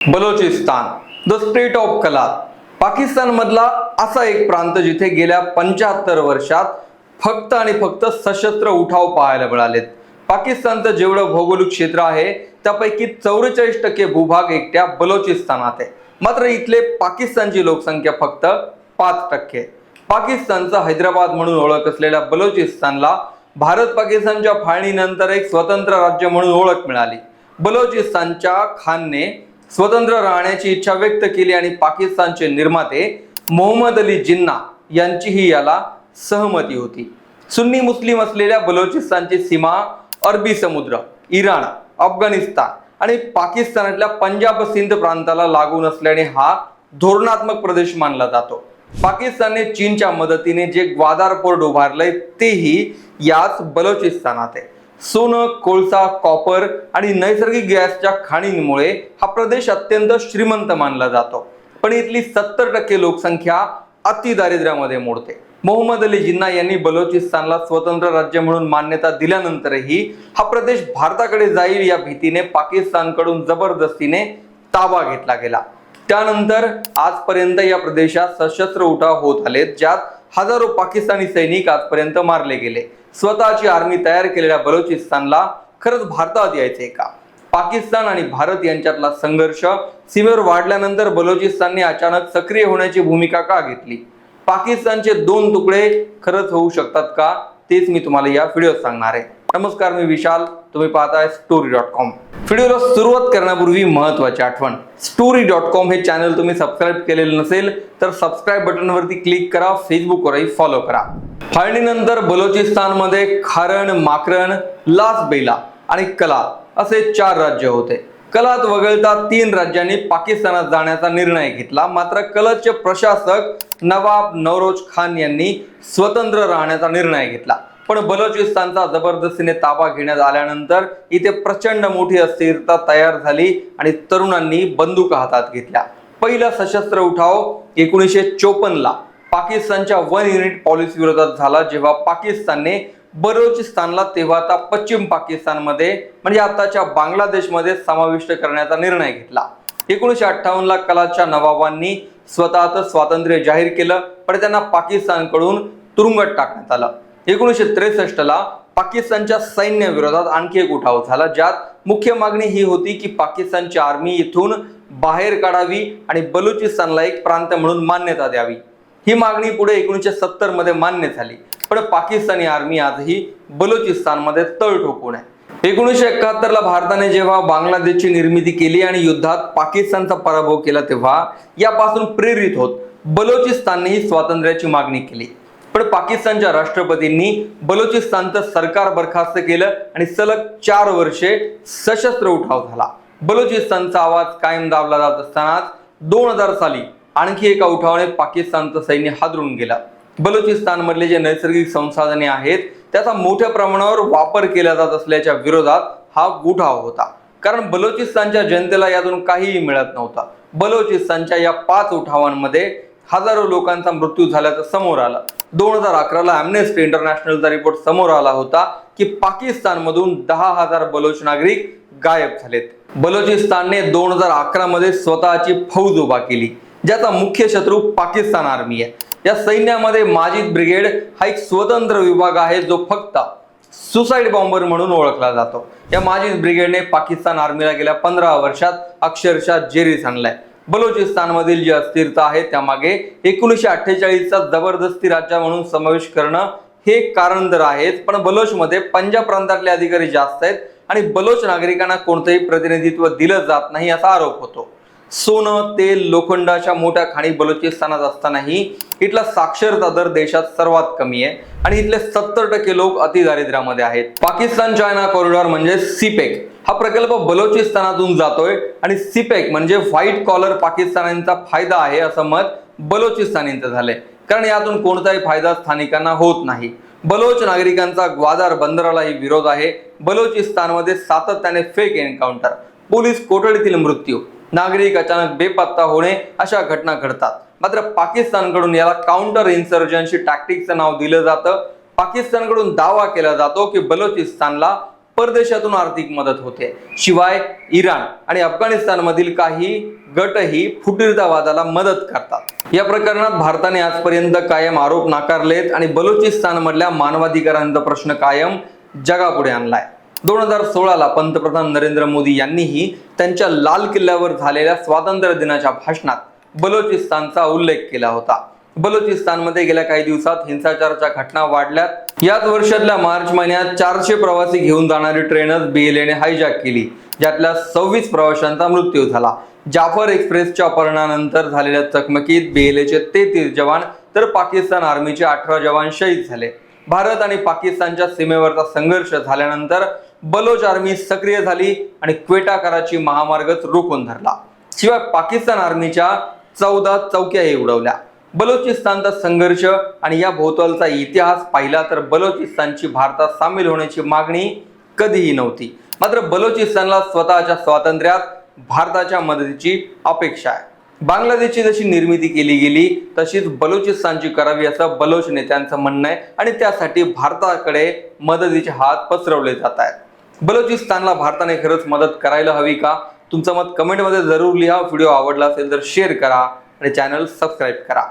Balochistan the state of कला पाकिस्तान मधला असा एक प्रांत जिथे गेल्या पंच्याहत्तर वर्षात फक्त आणि फक्त सशस्त्र उठाव पाहायला मिळालेत. पाकिस्तानचं जेवढं भौगोलिक क्षेत्र आहे त्यापैकी चौवेचाळीस टक्के भूभाग एकट्या बलोचिस्तानात आहे. मात्र इथले पाकिस्तानची लोकसंख्या फक्त पाच टक्के. पाकिस्तानचं पाकिस्तानचा हैदराबाद म्हणून ओळख असलेल्या बलोचिस्तानला भारत पाकिस्तानच्या फाळणीनंतर एक स्वतंत्र राज्य म्हणून ओळख मिळाली. बलोचिस्तानच्या खानने स्वतंत्र राहण्याची इच्छा व्यक्त केली आणि पाकिस्तानचे निर्माते मोहम्मद अली जिन्ना यांचीही याला सहमती होती. सुन्नी मुस्लिम असलेल्या बलोचिस्तानची सीमा अरबी समुद्र इराण अफगाणिस्तान आणि पाकिस्तानातल्या पंजाब सिंध प्रांताला लागून असल्याने हा धोरणात्मक प्रदेश मानला जातो. पाकिस्तानने चीनच्या मदतीने जे ग्वादार पोर्ट उभारलंय तेही याच बलोचिस्तानात आहे. सोनं कोळसा कॉपर आणि नैसर्गिक गॅसच्या खाणींमुळे हा प्रदेश अत्यंत श्रीमंत मानला जातो. पण इथली सत्तर टक्के लोकसंख्या अतिदारिद्र्यामध्ये मोडते. मोहम्मद अली जिन्ना यांनी बलोचिस्तानला स्वतंत्र राज्य म्हणून मान्यता दिल्यानंतरही हा प्रदेश भारताकडे जाईल या भीतीने पाकिस्तानकडून जबरदस्तीने ताबा घेतला गेला. त्यानंतर आजपर्यंत या प्रदेशात सशस्त्र उठाव होत आलेत ज्यात हजारो पाकिस्तानी सैनिक आजपर्यंत मारले गेले. स्वतःची आर्मी तयार केलेल्या बलोचिस्तानला खरंच भारतात यायचे का? पाकिस्तान आणि भारत यांच्यातला संघर्ष सीमेवर वाढल्यानंतर बलोचिस्तानने अचानक सक्रिय होण्याची भूमिका का घेतली? पाकिस्तानचे दोन तुकडे खरंच होऊ शकतात का? तेच मी तुम्हाला या व्हिडिओत सांगणार आहे. नमस्कार मी विशाल. तुम्ही पाहताय स्टोरी डॉट कॉम व्हिडिओला सुरुवात करण्यापूर्वी महत्वाची आठवण. स्टोरी डॉट कॉम हे चॅनल तुम्ही सबस्क्राईब केलेलं नसेल तर सबस्क्राईब बटनवरती क्लिक करा फेसबुकवरही फॉलो करा. फाळणीनंतर बलोचिस्तानमध्ये खारण माकरण लास बेला आणि कला असे चार राज्य होते. कलात वगळता तीन राज्यांनी पाकिस्तानात जाण्याचा निर्णय घेतला. मात्र कलतचे प्रशासक नवाब नवरोज खान यांनी स्वतंत्र राहण्याचा निर्णय घेतला. पण बलोचिस्तानचा जबरदस्तीने ताबा घेण्यात आल्यानंतर इथे प्रचंड मोठी अस्थिरता तयार झाली आणि तरुणांनी बंदुका हातात घेतल्या. पहिला सशस्त्र उठाव एकोणीसशे चोपन्नला पाकिस्तानच्या वन युनिट पॉलिसी विरोधात झाला. जेव्हा पाकिस्तानने बलोचिस्तानला तेव्हा आता पश्चिम पाकिस्तानमध्ये म्हणजे आताच्या बांगलादेशमध्ये समाविष्ट करण्याचा निर्णय घेतला. एकोणीसशे अठ्ठावन्नला कलाच्या नवाबांनी स्वतःचं स्वातंत्र्य जाहीर केलं पण त्यांना पाकिस्तानकडून तुरुंगात टाकण्यात आलं. एकोणीसशे त्रेसष्टला पाकिस्तानच्या सैन्य विरोधात आणखी एक उठाव झाला ज्यात मुख्य मागणी ही होती की पाकिस्तानची आर्मी इथून बाहेर काढावी आणि बलुचिस्तानला एक प्रांत म्हणून मान्यता द्यावी. ही मागणी पुढे एकोणीसशे सत्तरमध्ये मान्य झाली. पण पाकिस्तानी आर्मी आजही बलुचिस्तानमध्ये तळ ठोकून आहे. एकोणीसशे एकाहत्तर ला भारताने जेव्हा बांगलादेशची निर्मिती केली आणि युद्धात पाकिस्तानचा पराभव केला तेव्हा यापासून प्रेरित होत बलोचिस्ताननेही स्वातंत्र्याची मागणी केली. पण पाकिस्तानच्या राष्ट्रपतींनी बलोचिस्तानचं सरकार बरखास्त केलं आणि सलग चार वर्षे सशस्त्र उठाव झाला. बलोचिस्तानचा आवाज कायम दाबला जात असतानाच दोन हजार साली आणखी एका उठावाने पाकिस्तानचं सैन्य हादरून गेला. बलुचिस्तान मधले जे नैसर्गिक संसाधने आहेत त्याचा मोठ्या प्रमाणावर वापर केला जात असल्याच्या विरोधात हा उठाव होता. कारण बलोचिस्तानच्या जनतेला यातून काहीही मिळत नव्हता. बलोचिस्तानच्या या पाच उठावांमध्ये हजारो लोकांचा मृत्यू झाल्याचं समोर आलं. दोन हजार अकराला अॅम्नेस्टी इंटरनॅशनलचा रिपोर्ट समोर आला होता की पाकिस्तानमधून दहा हजार बलोच नागरिक गायब झालेत. बलोचिस्तानने दोन हजार अकरा मध्ये स्वतःची फौज उभा केली. ज्याचा मुख्य शत्रू पाकिस्तान आर्मी आहे. या सैन्यामध्ये माजिद ब्रिगेड हा एक स्वतंत्र विभाग आहे जो फक्त सुसाईड बॉम्बर म्हणून ओळखला जातो. या माजिद ब्रिगेडने पाकिस्तान आर्मीला गेल्या पंधरा वर्षात अक्षरशः जेरीस आणलाय. बलोचिस्तानमधील जी अस्थिरता आहे त्यामागे एकोणीसशे अठ्ठेचाळीसचा जबरदस्ती राज्य म्हणून समावेश करणं हे कारण तर आहेच. पण बलोचमध्ये पंजाब प्रांतातले अधिकारी जास्त आहेत आणि बलोच नागरिकांना कोणतंही प्रतिनिधित्व दिलं जात नाही असा आरोप होतो. सोनं तेल लोखंडाच्या मोठ्या खाणी बलुचिस्तानात असतानाही इथला साक्षरता दर देशात सर्वात कमी आहे. आणि इथले सत्तर टक्के लोक अतिदारिद्र्यामध्ये आहेत. पाकिस्तान चायना कॉरिडॉर म्हणजे सिपेक. हा प्रकल्प बलोचिस्तानातून जातोय आणि सिपेक म्हणजे व्हाईट कॉलर पाकिस्तानींचा फायदा आहे असं मत बलोचिस्तानींचं झालंय. कारण यातून कोणताही फायदा स्थानिकांना होत नाही. बलोच नागरिकांचा ग्वादार बंदरालाही विरोध आहे. बलोचिस्तानमध्ये सातत्याने फेक एन्काउंटर. पोलीस कोठडीतील मृत्यू. नागरिक अचानक बेपत्ता होणे अशा घटना घडतात. मात्र पाकिस्तानकडून याला काउंटर इन्सर्जन्सी टॅक्टिकचं नाव दिलं जातं. पाकिस्तानकडून दावा केला जातो की बलोचिस्तानला परदेशातून आर्थिक मदत होते. शिवाय इराण आणि अफगाणिस्तानमधील काही गटही फुटीरतावादाला मदत करतात. या प्रकरणात भारताने आजपर्यंत कायम आरोप नाकारलेत आणि बलुचिस्तानमधल्या मानवाधिकारांचा प्रश्न कायम जगापुढे आणलाय. दोन हजार सोळाला पंतप्रधान नरेंद्र मोदी यांनीही त्यांच्या लाल किल्ल्यावर झालेल्या स्वातंत्र्य दिनाच्या भाषणात बलोचिस्तानचा उल्लेख केला होता. बलोचिस्तानमध्ये गेल्या काही दिवसात हिंसाचाराच्या घटना वाढल्यात. याच वर्षातल्या मार्च महिन्यात चारशे प्रवासी घेऊन जाणारी ट्रेनच बीएलएने हायजॅक केली. ज्यातल्या सव्वीस प्रवाशांचा मृत्यू झाला. जाफर एक्सप्रेसच्या अपहरणानंतर झालेल्या चकमकीत बीएलएचे तेहतीस जवान तर पाकिस्तान आर्मीचे अठरा जवान शहीद झाले. भारत आणि पाकिस्तानच्या सीमेवरचा संघर्ष झाल्यानंतर बलोच आर्मी सक्रिय झाली आणि क्वेटा कराची महामार्गच रोखून धरला. शिवाय पाकिस्तान आर्मीच्या चौदा चौक्याही उडवल्या. बलोचिस्तानचा संघर्ष आणि या भोवतालचा इतिहास पाहिला तर बलोचिस्तानची भारतात सामील होण्याची मागणी कधीही नव्हती. मात्र बलोचिस्तानला स्वतःच्या स्वातंत्र्यात भारताच्या मदतीची अपेक्षा आहे. बांगलादेशची जशी निर्मिती केली गेली तशीच बलुचिस्तानची करावी असं बलोच नेत्यांचं म्हणणं आहे आणि त्यासाठी भारताकडे मदतीचे हात पसरवले जात आहेत. बलोचिस्तानला भारताने खरंच मदत करायला हवी का? तुमचं मत कमेंटमध्ये जरूर लिहा. व्हिडिओ आवडला असेल तर शेअर करा आणि चॅनल सबस्क्राईब करा.